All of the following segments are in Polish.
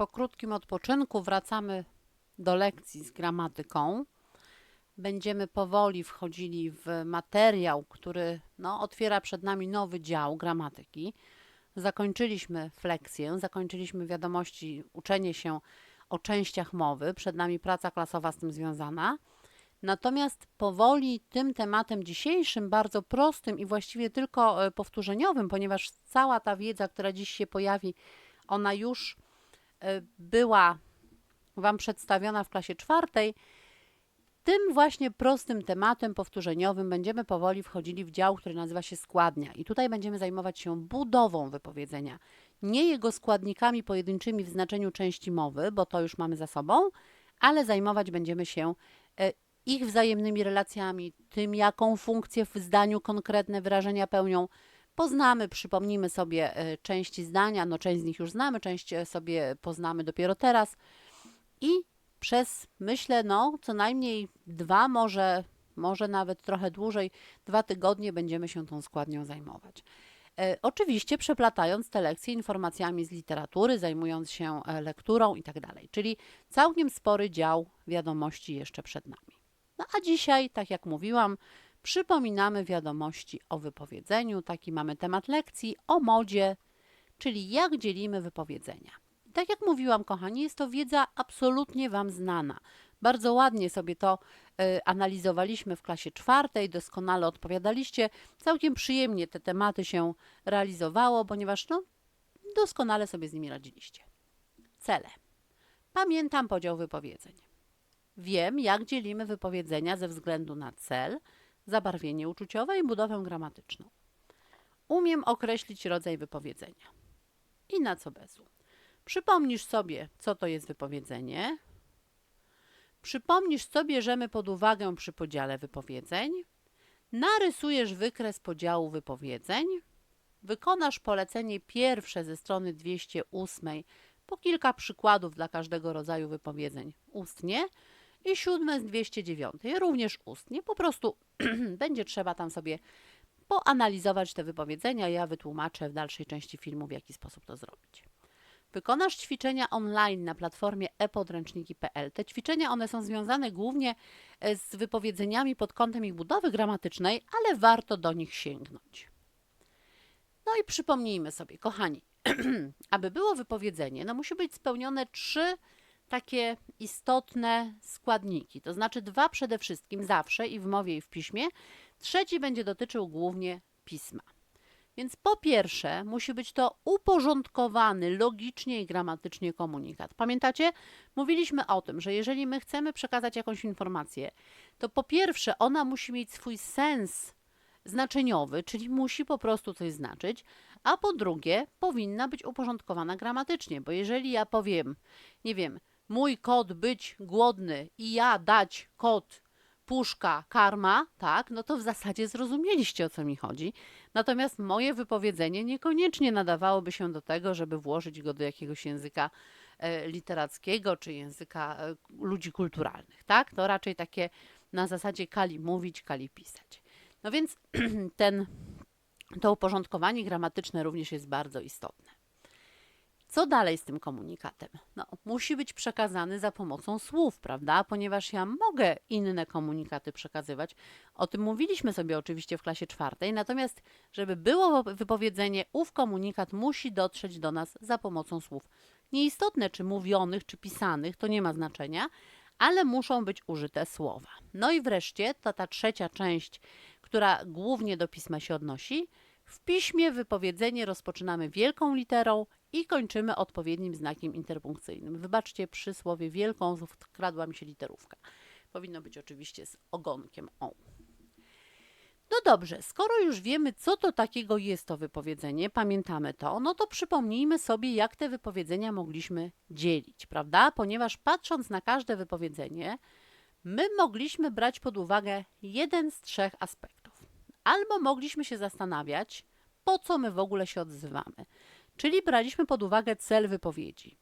Po krótkim odpoczynku wracamy do lekcji z gramatyką. Będziemy powoli wchodzili w materiał, który no, otwiera przed nami nowy dział gramatyki. Zakończyliśmy fleksję, zakończyliśmy wiadomości, uczenie się o częściach mowy, przed nami praca klasowa z tym związana. Natomiast powoli tym tematem dzisiejszym, bardzo prostym i właściwie tylko e, powtórzeniowym, ponieważ cała ta wiedza, która dziś się pojawi, ona już była Wam przedstawiona w klasie czwartej, tym właśnie prostym tematem powtórzeniowym będziemy powoli wchodzili w dział, który nazywa się składnia. I tutaj będziemy zajmować się budową wypowiedzenia. Nie jego składnikami pojedynczymi w znaczeniu części mowy, bo to już mamy za sobą, ale zajmować będziemy się e, ich wzajemnymi relacjami, tym jaką funkcję w zdaniu konkretne wyrażenia pełnią. Poznamy, przypomnimy sobie e, części zdania, no część z nich już znamy, część e, sobie poznamy dopiero teraz. I przez, myślę, no co najmniej dwa, może, może nawet trochę dłużej, dwa tygodnie będziemy się tą składnią zajmować. E, oczywiście przeplatając te lekcje informacjami z literatury, zajmując się lekturą i tak dalej. Czyli całkiem spory dział wiadomości jeszcze przed nami. No a dzisiaj, tak jak mówiłam, przypominamy wiadomości o wypowiedzeniu. Taki mamy temat lekcji o modzie, czyli jak dzielimy wypowiedzenia. Tak jak mówiłam, kochani, jest to wiedza absolutnie Wam znana. Bardzo ładnie sobie to y, analizowaliśmy w klasie czwartej, doskonale odpowiadaliście. Całkiem przyjemnie te tematy się realizowało, ponieważ no, doskonale sobie z nimi radziliście. Cele. Pamiętam podział wypowiedzeń. Wiem, jak dzielimy wypowiedzenia ze względu na cel, zabarwienie uczuciowe i budowę gramatyczną. Umiem określić rodzaj wypowiedzenia. I na co bezu. Przypomnisz sobie, co to jest wypowiedzenie. Przypomnisz, co bierzemy pod uwagę przy podziale wypowiedzeń. Narysujesz wykres podziału wypowiedzeń. Wykonasz polecenie pierwsze ze strony 208 po kilka przykładów dla każdego rodzaju wypowiedzeń ustnie i siódme z 209 również ustnie. Po prostu będzie trzeba tam sobie poanalizować te wypowiedzenia. Ja wytłumaczę w dalszej części filmu, w jaki sposób to zrobić. Wykonasz ćwiczenia online na platformie e-podręczniki.pl. Te ćwiczenia one są związane głównie e, z wypowiedzeniami pod kątem ich budowy gramatycznej, ale warto do nich sięgnąć. No i przypomnijmy sobie, kochani, aby było wypowiedzenie, no musi być spełnione trzy takie istotne składniki, to znaczy dwa przede wszystkim zawsze i w mowie i w piśmie, trzeci będzie dotyczył głównie pisma. Więc po pierwsze, musi być to uporządkowany logicznie i gramatycznie komunikat. Pamiętacie? Mówiliśmy o tym, że jeżeli my chcemy przekazać jakąś informację, to po pierwsze ona musi mieć swój sens znaczeniowy, czyli musi po prostu coś znaczyć, a po drugie powinna być uporządkowana gramatycznie, bo jeżeli ja powiem, nie wiem, mój kot być głodny i ja dać kot puszka, karma, tak, no to w zasadzie zrozumieliście o co mi chodzi. Natomiast moje wypowiedzenie niekoniecznie nadawałoby się do tego, żeby włożyć go do jakiegoś języka e, literackiego czy języka e, ludzi kulturalnych, tak? To raczej takie na zasadzie kali mówić, kali pisać. No więc ten, to uporządkowanie gramatyczne również jest bardzo istotne. Co dalej z tym komunikatem? No, musi być przekazany za pomocą słów, prawda? Ponieważ ja mogę inne komunikaty przekazywać. O tym mówiliśmy sobie oczywiście w klasie czwartej. Natomiast, żeby było wypowiedzenie, ów komunikat musi dotrzeć do nas za pomocą słów. Nieistotne, czy mówionych, czy pisanych, to nie ma znaczenia, ale muszą być użyte słowa. No i wreszcie to ta trzecia część, która głównie do pisma się odnosi. W piśmie wypowiedzenie rozpoczynamy wielką literą i kończymy odpowiednim znakiem interpunkcyjnym. Wybaczcie, przy słowie wielką wkradła mi się literówka. Powinno być oczywiście z ogonkiem o. No dobrze, skoro już wiemy, co to takiego jest to wypowiedzenie, pamiętamy to, no to przypomnijmy sobie, jak te wypowiedzenia mogliśmy dzielić, prawda? Ponieważ patrząc na każde wypowiedzenie, my mogliśmy brać pod uwagę jeden z trzech aspektów. Albo mogliśmy się zastanawiać, po co my w ogóle się odzywamy. Czyli braliśmy pod uwagę cel wypowiedzi.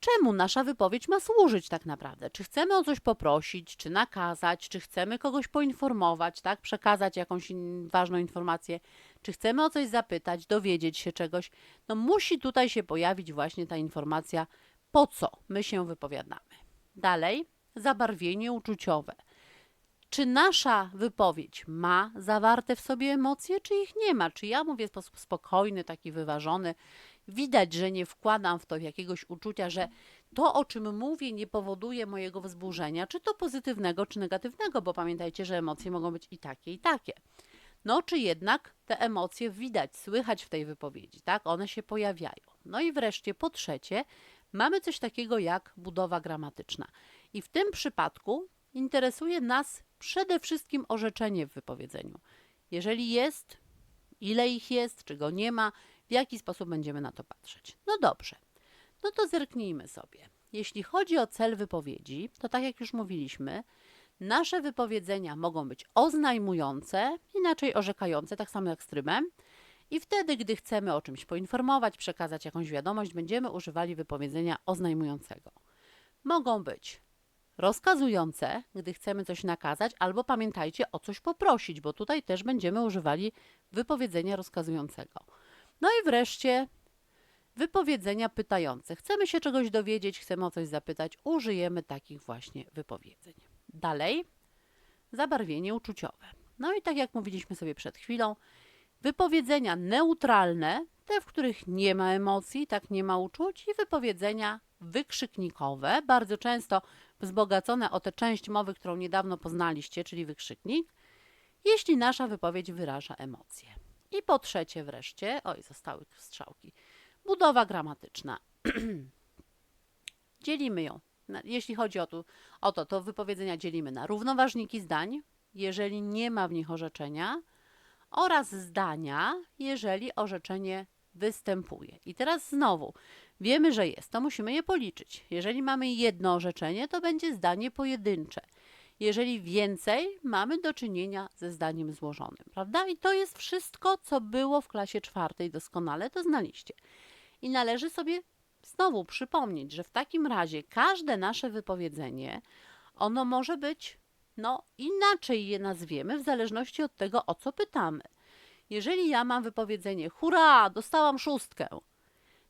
Czemu nasza wypowiedź ma służyć tak naprawdę? Czy chcemy o coś poprosić, czy nakazać, czy chcemy kogoś poinformować, tak? przekazać jakąś in ważną informację, czy chcemy o coś zapytać, dowiedzieć się czegoś, no musi tutaj się pojawić właśnie ta informacja, po co my się wypowiadamy. Dalej, zabarwienie uczuciowe. Czy nasza wypowiedź ma zawarte w sobie emocje, czy ich nie ma? Czy ja mówię w sposób spokojny, taki wyważony? Widać, że nie wkładam w to jakiegoś uczucia, że to, o czym mówię, nie powoduje mojego wzburzenia, czy to pozytywnego, czy negatywnego, bo pamiętajcie, że emocje mogą być i takie, i takie. No, czy jednak te emocje widać, słychać w tej wypowiedzi, tak? One się pojawiają. No i wreszcie, po trzecie, mamy coś takiego jak budowa gramatyczna. I w tym przypadku interesuje nas przede wszystkim orzeczenie w wypowiedzeniu. Jeżeli jest, ile ich jest, czy go nie ma, w jaki sposób będziemy na to patrzeć. No dobrze, no to zerknijmy sobie. Jeśli chodzi o cel wypowiedzi, to tak jak już mówiliśmy, nasze wypowiedzenia mogą być oznajmujące, inaczej orzekające, tak samo jak z trybem. I wtedy, gdy chcemy o czymś poinformować, przekazać jakąś wiadomość, będziemy używali wypowiedzenia oznajmującego. Mogą być rozkazujące, gdy chcemy coś nakazać, albo pamiętajcie o coś poprosić, bo tutaj też będziemy używali wypowiedzenia rozkazującego. No i wreszcie wypowiedzenia pytające. Chcemy się czegoś dowiedzieć, chcemy o coś zapytać, użyjemy takich właśnie wypowiedzeń. Dalej, zabarwienie uczuciowe. No i tak jak mówiliśmy sobie przed chwilą, wypowiedzenia neutralne, te, w których nie ma emocji, tak nie ma uczuć, i wypowiedzenia wykrzyknikowe, bardzo często wzbogacone o tę część mowy, którą niedawno poznaliście, czyli wykrzyknik, jeśli nasza wypowiedź wyraża emocje. I po trzecie wreszcie, oj, zostały strzałki, budowa gramatyczna. Dzielimy ją. Jeśli chodzi o, tu, o to, to wypowiedzenia dzielimy na równoważniki zdań, jeżeli nie ma w nich orzeczenia, oraz zdania, jeżeli orzeczenie występuje. I teraz znowu, wiemy, że jest, to musimy je policzyć. Jeżeli mamy jedno orzeczenie, to będzie zdanie pojedyncze. Jeżeli więcej, mamy do czynienia ze zdaniem złożonym, prawda? I to jest wszystko, co było w klasie czwartej doskonale, to znaliście. I należy sobie znowu przypomnieć, że w takim razie każde nasze wypowiedzenie, ono może być, no inaczej je nazwiemy, w zależności od tego, o co pytamy. Jeżeli ja mam wypowiedzenie, hurra, dostałam szóstkę,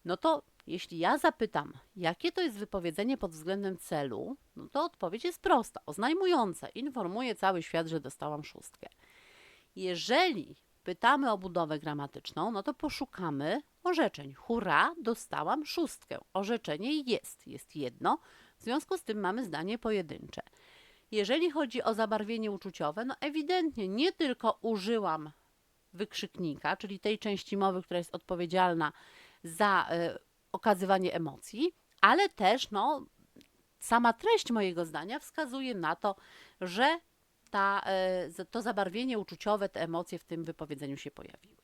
no to jeśli ja zapytam, jakie to jest wypowiedzenie pod względem celu, no to odpowiedź jest prosta, oznajmująca, informuje cały świat, że dostałam szóstkę. Jeżeli pytamy o budowę gramatyczną, no to poszukamy orzeczeń. Hurra, dostałam szóstkę. Orzeczenie jest, jest jedno, w związku z tym mamy zdanie pojedyncze. Jeżeli chodzi o zabarwienie uczuciowe, no ewidentnie nie tylko użyłam wykrzyknika, czyli tej części mowy, która jest odpowiedzialna za y, okazywanie emocji, ale też no, sama treść mojego zdania wskazuje na to, że ta, z- to zabarwienie uczuciowe, te emocje w tym wypowiedzeniu się pojawiły.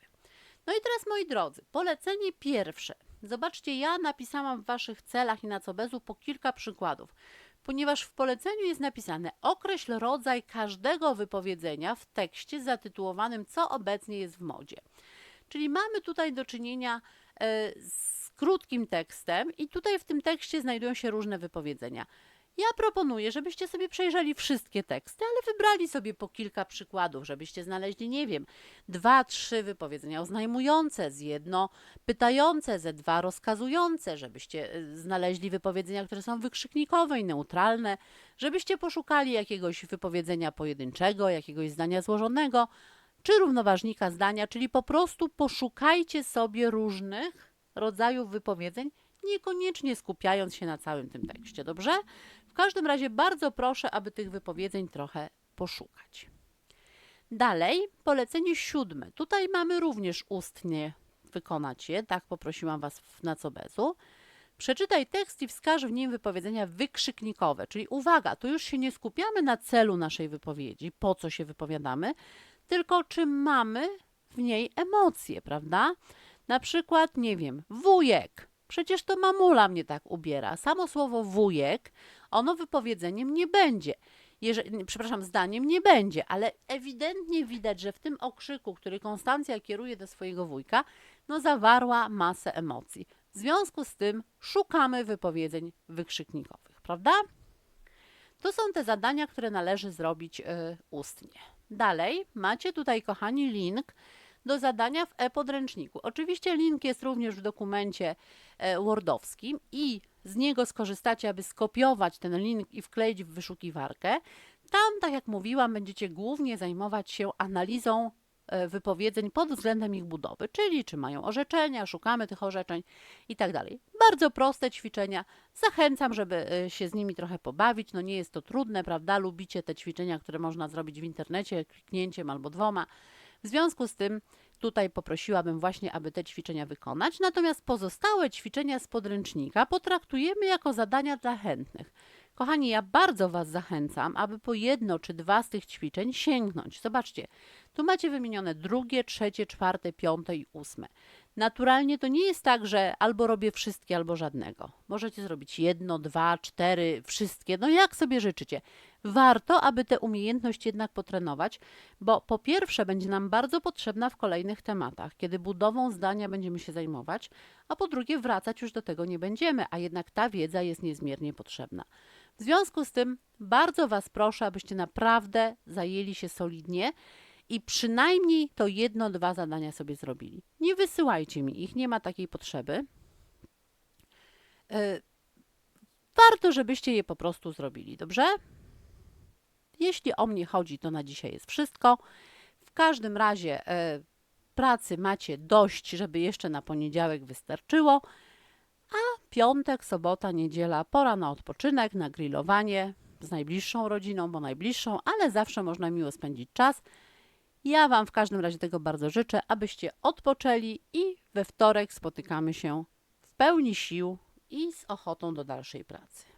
No i teraz, moi drodzy, polecenie pierwsze. Zobaczcie, ja napisałam w Waszych celach i na co bezu po kilka przykładów, ponieważ w poleceniu jest napisane określ rodzaj każdego wypowiedzenia w tekście zatytułowanym Co obecnie jest w modzie. Czyli mamy tutaj do czynienia e, z krótkim tekstem i tutaj w tym tekście znajdują się różne wypowiedzenia. Ja proponuję, żebyście sobie przejrzeli wszystkie teksty, ale wybrali sobie po kilka przykładów, żebyście znaleźli, nie wiem, dwa, trzy wypowiedzenia oznajmujące, z jedno pytające, ze dwa rozkazujące, żebyście y, znaleźli wypowiedzenia, które są wykrzyknikowe i neutralne, żebyście poszukali jakiegoś wypowiedzenia pojedynczego, jakiegoś zdania złożonego, czy równoważnika zdania, czyli po prostu poszukajcie sobie różnych rodzajów wypowiedzeń, niekoniecznie skupiając się na całym tym tekście, dobrze? W każdym razie bardzo proszę, aby tych wypowiedzeń trochę poszukać. Dalej, polecenie siódme. Tutaj mamy również ustnie wykonać je, tak poprosiłam Was na co bezu. Przeczytaj tekst i wskaż w nim wypowiedzenia wykrzyknikowe, czyli uwaga, tu już się nie skupiamy na celu naszej wypowiedzi, po co się wypowiadamy, tylko czy mamy w niej emocje, prawda? Na przykład, nie wiem, wujek. Przecież to mamula mnie tak ubiera. Samo słowo wujek, ono wypowiedzeniem nie będzie. Jeżeli, przepraszam, zdaniem nie będzie, ale ewidentnie widać, że w tym okrzyku, który Konstancja kieruje do swojego wujka, no zawarła masę emocji. W związku z tym szukamy wypowiedzeń wykrzyknikowych, prawda? To są te zadania, które należy zrobić y, ustnie. Dalej macie tutaj, kochani, link do zadania w e-podręczniku. Oczywiście link jest również w dokumencie e, wordowskim i z niego skorzystacie, aby skopiować ten link i wkleić w wyszukiwarkę. Tam, tak jak mówiłam, będziecie głównie zajmować się analizą e, wypowiedzeń pod względem ich budowy, czyli czy mają orzeczenia, szukamy tych orzeczeń i tak dalej. Bardzo proste ćwiczenia. Zachęcam, żeby e, się z nimi trochę pobawić. No nie jest to trudne, prawda? Lubicie te ćwiczenia, które można zrobić w internecie kliknięciem albo dwoma. W związku z tym tutaj poprosiłabym właśnie, aby te ćwiczenia wykonać. Natomiast pozostałe ćwiczenia z podręcznika potraktujemy jako zadania dla chętnych. Kochani, ja bardzo Was zachęcam, aby po jedno czy dwa z tych ćwiczeń sięgnąć. Zobaczcie, tu macie wymienione drugie, trzecie, czwarte, piąte i ósme. Naturalnie to nie jest tak, że albo robię wszystkie, albo żadnego. Możecie zrobić jedno, dwa, cztery, wszystkie, no jak sobie życzycie. Warto, aby tę umiejętność jednak potrenować, bo po pierwsze będzie nam bardzo potrzebna w kolejnych tematach, kiedy budową zdania będziemy się zajmować, a po drugie wracać już do tego nie będziemy, a jednak ta wiedza jest niezmiernie potrzebna. W związku z tym bardzo Was proszę, abyście naprawdę zajęli się solidnie i przynajmniej to jedno, dwa zadania sobie zrobili. Nie wysyłajcie mi ich, nie ma takiej potrzeby. E, Warto, żebyście je po prostu zrobili, dobrze? Jeśli o mnie chodzi, to na dzisiaj jest wszystko. W każdym razie e, pracy macie dość, żeby jeszcze na poniedziałek wystarczyło. A piątek, sobota, niedziela pora na odpoczynek, na grillowanie z najbliższą rodziną, bo najbliższą, ale zawsze można miło spędzić czas. Ja Wam w każdym razie tego bardzo życzę, abyście odpoczęli i we wtorek spotykamy się w pełni sił i z ochotą do dalszej pracy.